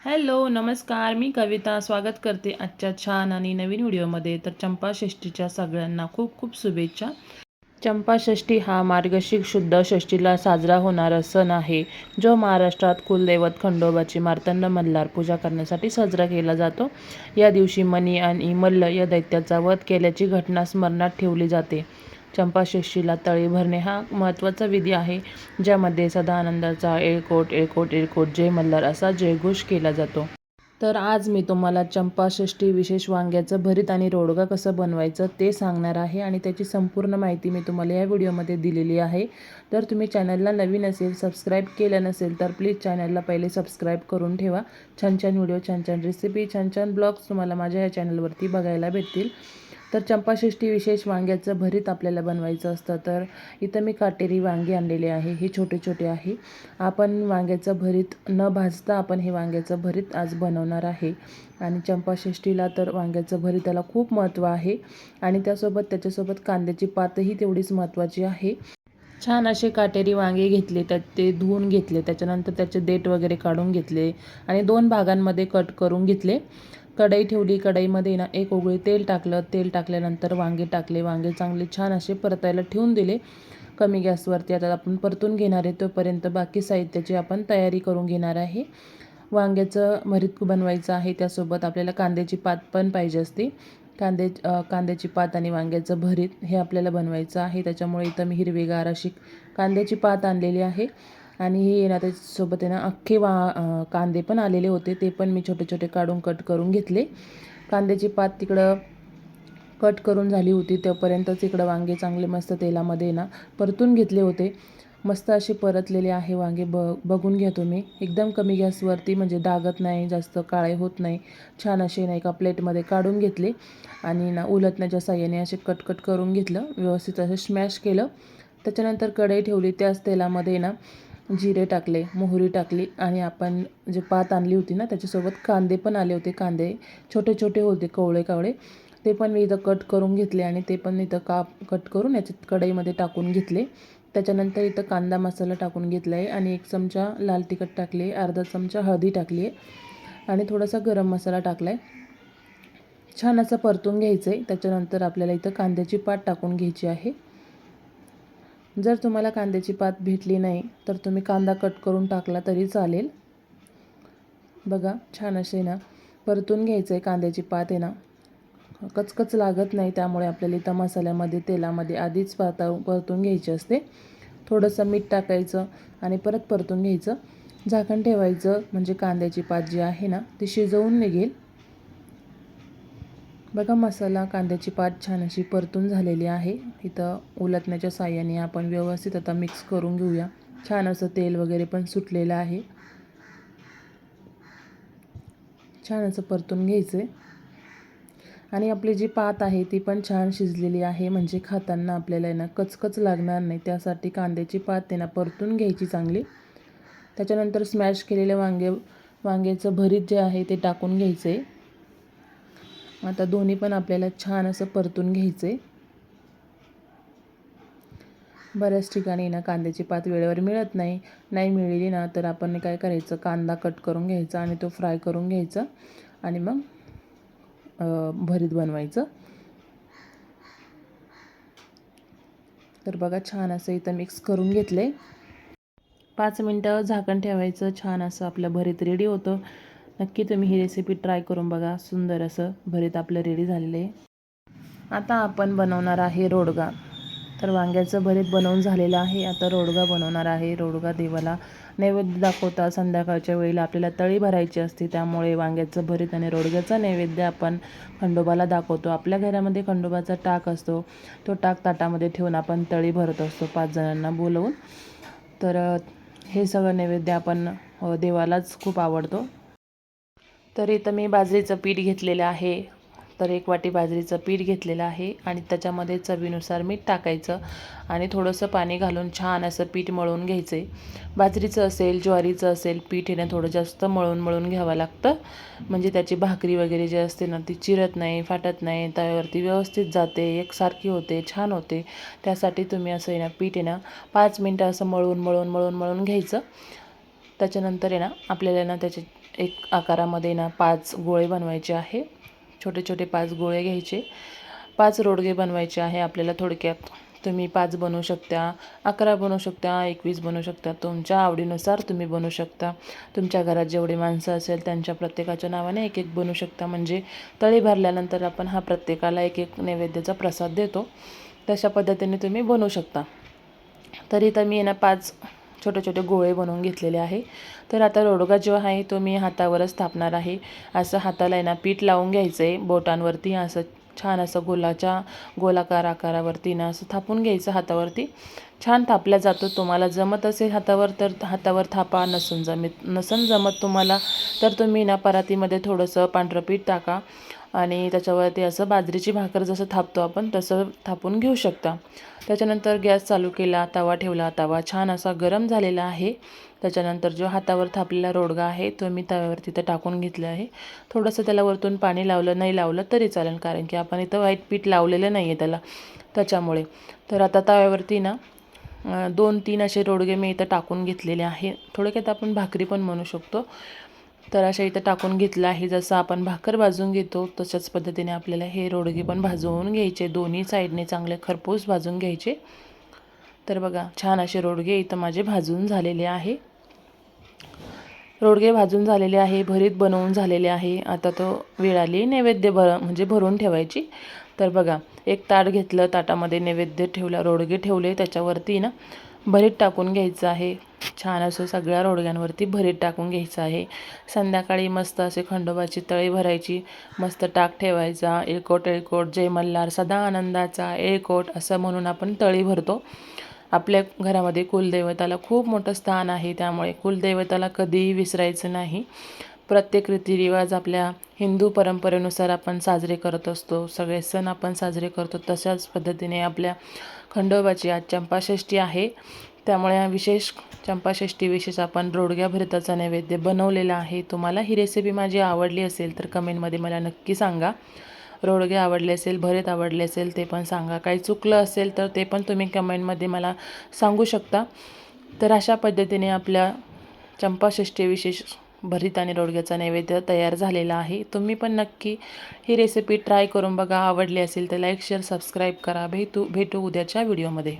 Hello नमस्कार. मी कविता. स्वागत करते आजच्या छान आणि नवीन व्हिडिओमध्ये. तर चंपाषष्ठीच्या सगळ्यांना खूप खूप शुभेच्छा. चंपाषष्ठी हा मार्गशीर्ष शुद्ध षष्ठीला साजरा होणारा सण आहे जो महाराष्ट्रात कुलदैवत खंडोबाची मार्तंड मल्हार पूजा करण्यासाठी साजरा केला जातो. या दिवशी मणी आणि मल्ल या दैत्याचा वध केल्याची घटना स्मरणात ठेवली जाते. चंपाषष्ठीला तळी भरणे हा महत्त्वाचा विधी आहे ज्यामध्ये सदानंदाचा एळकोट एळकोट एळकोट जय मल्हार असा जयघोष केला जातो. तर आज मी तुम्हाला चंपाषष्ठी विशेष वांग्याचं भरीत आणि रोडगा कसं बनवायचं ते सांगणार आहे आणि त्याची संपूर्ण माहिती मी तुम्हाला या व्हिडिओमध्ये दिलेली आहे. तर तुम्ही चॅनलला नवीन असेल सबस्क्राईब केलं नसेल तर प्लीज चॅनलला पहिले सबस्क्राईब करून ठेवा. छान छान व्हिडिओ छान छान रेसिपी छान छान ब्लॉग्स तुम्हाला माझ्या या चॅनलवरती बघायला भेटतील. तर चंपाषष्ठी विशेष वांग्याचं भरीत आपल्याला बनवायचं असतं तर इथं मी काटेरी वांगी आणलेले आहे. हे छोटे छोटे आहे. आपण वांग्याचं भरीत न भाजता आपण हे वांग्याचं भरीत आज बनवणार आहे. आणि चंपाषष्ठीला तर वांग्याचं भरीताला खूप महत्त्व आहे. आणि त्यासोबत त्याच्यासोबत कांद्याची पातही तेवढीच महत्त्वाची आहे. छान असे काटेरी वांगे घेतले त्यात ते धुवून घेतले त्याच्यानंतर त्याचे देठ वगैरे काढून घेतले आणि दोन भागांमध्ये कट करून घेतले. कढई ठेवली कढईमध्ये ना एक ओगळी तेल टाकलं. तेल टाकल्यानंतर वांगे टाकले. वांगे चांगले छान असे परतायला ठेवून दिले. कमी गॅसवरती आता आपण परतून घेणार आहे. तोपर्यंत बाकी साहित्याची आपण तयारी करून घेणार आहे. वांग्याचं भरीत बनवायचं आहे. त्यासोबत आपल्याला कांद्याची पात पण पाहिजे असते. कांदे कांद्याची पात आणि वांग्याचं भरीत हे आपल्याला बनवायचं आहे. त्याच्यामुळे इथं मी हिरवेगार अशी कांद्याची पात आणलेली आहे. आणि हे ना त्याच्यासोबत आहे ना अख्खे वा कांदे पण आलेले होते. ते पण मी छोटे छोटे काढून कट करून घेतले. कांद्याची पात तिकडं कट करून झाली होती. तोपर्यंतच इकडं वांगे चांगले मस्त तेलामध्ये ना परतून घेतले होते. मस्त असे परतलेले आहे वांगे. ब बघून घ्या तुम्ही. एकदम कमी गॅसवरती म्हणजे दागत नाही जास्त काळे होत नाही. छान असे नाही का प्लेटमध्ये काढून घेतले. आणि ना उलटण्याच्या साह्याने असे कटकट करून घेतलं. व्यवस्थित असं स्मॅश केलं. त्याच्यानंतर कढई ठेवली. त्याच तेलामध्ये ना जिरे टाकले मोहरी टाकली आणि आपण जे पात आणली होती ना त्याच्यासोबत कांदे पण आले होते. कांदे छोटे छोटे होते कवळे कावळे ते पण मी इथं कट करून घेतले आणि ते पण इथं काप कट करून याच्यात कढईमध्ये टाकून घेतले. त्याच्यानंतर इथं कांदा मसाला टाकून घेतला आहे आणि एक चमचा लाल तिखट टाकले अर्धा चमचा हळदी टाकली आहे आणि थोडासा गरम मसाला टाकला आहे छान असं परतून घ्यायचं आहे त्याच्यानंतर आपल्याला इथं कांद्याची पात टाकून घ्यायची आहे. जर तुम्हाला कांद्याची पात भेटली नाही तर तुम्ही कांदा कट करून टाकला तरी चालेल. बघा छान असे ना परतून घ्यायचं आहे कांद्याची पात आहे ना. कचकच लागत नाही त्यामुळे आपल्याला इथं मसाल्यामध्ये तेलामध्ये आधीच पाता परतून घ्यायची असते. थोडंसं मीठ टाकायचं आणि परत परतून घ्यायचं. झाकण ठेवायचं म्हणजे कांद्याची पात जी आहे ना ती शिजवून निघेल. बघा मसाला कांद्याची पात छान अशी परतून झालेली आहे. इथं उलटण्याच्या साह्याने आपण व्यवस्थित आता मिक्स करून घेऊया. छान असं तेल वगैरे पण सुटलेलं आहे. छान असं परतून घ्यायचं आहे आणि आपली जी पात आहे ती पण छान शिजलेली आहे. म्हणजे खाताना आपल्याला ना कचकच लागणार नाही. त्यासाठी कांद्याची पात आहे ना परतून घ्यायची चांगली. त्याच्यानंतर स्मॅश केलेले वांगे वांग्याचं भरीत जे आहे ते टाकून घ्यायचं आहे आता दोन्ही पण आपल्याला छान असं परतून घ्यायचं आहे बऱ्याच ठिकाणी ना कांद्याची पात वेळेवर मिळत नाही. नाही मिळाली ना तर आपण काय करायचं? कांदा कट करून घ्यायचा आणि तो फ्राय करून घ्यायचा. आणि मग भरीत बनवायचं. तर बघा छान असं इथं मिक्स करून घेतले पाच मिनटं झाकण ठेवायचं. छान असं आपलं भरीत रेडी होतं. नक्की तुम्ही ही रेसिपी ट्राय करून बघा. सुंदर असं भरीत आपलं रेडी झालेलं आहे. आता आपण बनवणार आहे रोडगा. तर वांग्याचं भरीत बनवून झालेलं आहे. आता रोडगा बनवणार आहे. रोडगा देवाला नैवेद्य दाखवता संध्याकाळच्या वेळेला आपल्याला तळी भरायची असते. त्यामुळे वांग्याचं भरीत आणि रोडग्याचा नैवेद्य आपण खंडोबाला दाखवतो. आपल्या घरामध्ये खंडोबाचा टाक असतो. तो टाक ताटामध्ये ठेवून आपण तळी भरत असतो पाच जणांना बोलवून. तर हे सगळं नैवेद्य आपण देवालाच खूप आवडतो. तर इथं मी बाजरीचं पीठ घेतलेलं आहे. तर एक वाटी बाजरीचं पीठ घेतलेलं आहे आणि त्याच्यामध्ये चवीनुसार मीठ टाकायचं आणि थोडंसं पाणी घालून छान असं पीठ मळून घ्यायचं. बाजरीचं असेल ज्वारीचं असेल पीठ येणं थोडं जास्त मळून मळून घ्यावं लागतं. म्हणजे त्याची भाकरी वगैरे जी असते ना ती चिरत नाही फाटत नाही त्यावरती व्यवस्थित जाते एकसारखी होते छान होते. त्यासाठी तुम्ही असं आहे ना पीठ आहे ना पाच मिनटं असं मळून मळून मळून मळून घ्यायचं. त्याच्यानंतर आहे ना आपल्याला ना त्याचे एक आकारामध्ये ना पाच गोळे बनवायचे आहे. छोटे छोटे पाच गोळे घ्यायचे. पाच रोडगे बनवायचे आहे आपल्याला थोडक्यात. तुम्ही पाच बनवू शकता अकरा बनवू शकता एकवीस बनवू शकता. तुमच्या आवडीनुसार तुम्ही बनवू शकता. तुमच्या घरात जेवढी माणसं असेल त्यांच्या प्रत्येकाच्या नावाने एक एक बनवू शकता. म्हणजे तळी भरल्यानंतर आपण हा प्रत्येकाला एक एक नैवेद्याचा प्रसाद देतो. तशा पद्धतीने तुम्ही बनवू शकता. तरी तर मी ना पाच छोटे छोटे गोळे बनवून घेतलेले आहे. तर आता रोडगा जो आहे तो मी हातावरच थापणार आहे. असं हाताला आहे ना पीठ लावून घ्यायचं आहे बोटांवरती. असं छान असं गोलाच्या गोलाकार आकारावरती ना असं थापून घ्यायचं हातावरती. छान थापल्या जातो. तुम्हाला जमत असेल हातावर तर हातावर थापा. नसून जमीत नसन जमत तुम्हाला तर तुम्ही ना परातीमध्ये थोडंसं पांढरं पीठ टाका. आणि त्याच्यावरती असं बाजरीची भाकर जसं थापतो आपण तसं थापून घेऊ शकता. त्याच्यानंतर गॅस चालू केला तवा ठेवला. तवा छान असा गरम झालेला आहे. त्याच्यानंतर जो हातावर थापलेला रोडगा आहे तो मी तव्यावर तिथं टाकून घेतला आहे. थोडंसं त्याला वरतून पाणी लावलं नाही लावलं तरी चालेल कारण की आपण इथं व्हाईट पीठ लावलेलं नाही आहे त्याला त्याच्यामुळे. तर आता तव्यावरती ना दोन तीन असे रोडगे मी इथं टाकून घेतलेले आहे. थोडक्यात आपण भाकरी पण म्हणू शकतो. तर अशा इथं टाकून घेतलं आहे. जसं आपण भाकर भाजून घेतो तशाच पद्धतीने आपल्याला हे रोडगे पण भाजवून घ्यायचे. दोन्ही साईडने चांगले खरपूस भाजून घ्यायचे. तर बघा छान असे रोडगे इथं माझे भाजून झालेले आहे. रोडगे भाजून झालेले आहे भरीत बनवून झालेले आहे. आता तो वेळ आली नैवेद्य भर म्हणजे भरून ठेवायची. तर बघा एक ताट घेतलं ताटामध्ये नैवेद्य ठेवला रोडगे ठेवले त्याच्यावरती ना भरीत टाकून घ्यायचं आहे. छान असं सगळ्या रोडग्यांवरती भरीत टाकून घ्यायचं आहे. संध्याकाळी मस्त असे खंडोबाची तळी भरायची. मस्त टाक ठेवायचा. एळकोट एळकोट जय मल्हार सदा आनंदाचा एळकोट असं म्हणून आपण तळी भरतो. आपल्या घरामध्ये कुलदैवताला खूप मोठं स्थान आहे. त्यामुळे कुलदैवताला कधीही विसरायचं नाही. प्रत्येक रीतिरिवाज आपल्या हिंदू परंपरेनुसार आपण साजरे करत असतो. सगळे सण आपण साजरे करतो. तशाच पद्धतीने आपल्या खंडोबाची आज चंपाषष्ठी आहे. त्यामुळे विशेष चंपाषष्ठी विशेष आपण रोडग्या भरताचा नैवेद्य बनवलेला आहे. तुम्हाला ही रेसिपी माझी आवडली असेल तर कमेंटमध्ये मला नक्की सांगा. रोडगे आवडले असेल भरीत आवडले असेल ते पण सांगा. काही चुकलं असेल तर ते पण तुम्ही कमेंटमध्ये मला सांगू शकता. तर अशा पद्धतीने आपल्या चंपाषष्ठी विशेष भरीत आणि रोडग्याचा नैवेद्य तयार झालेला आहे. तुम्ही पण नक्की ही रेसिपी ट्राय करून बघा. आवडली असेल तर लाईक शेअर सबस्क्राईब करा. भेटू भेटू उद्याच्या व्हिडिओमध्ये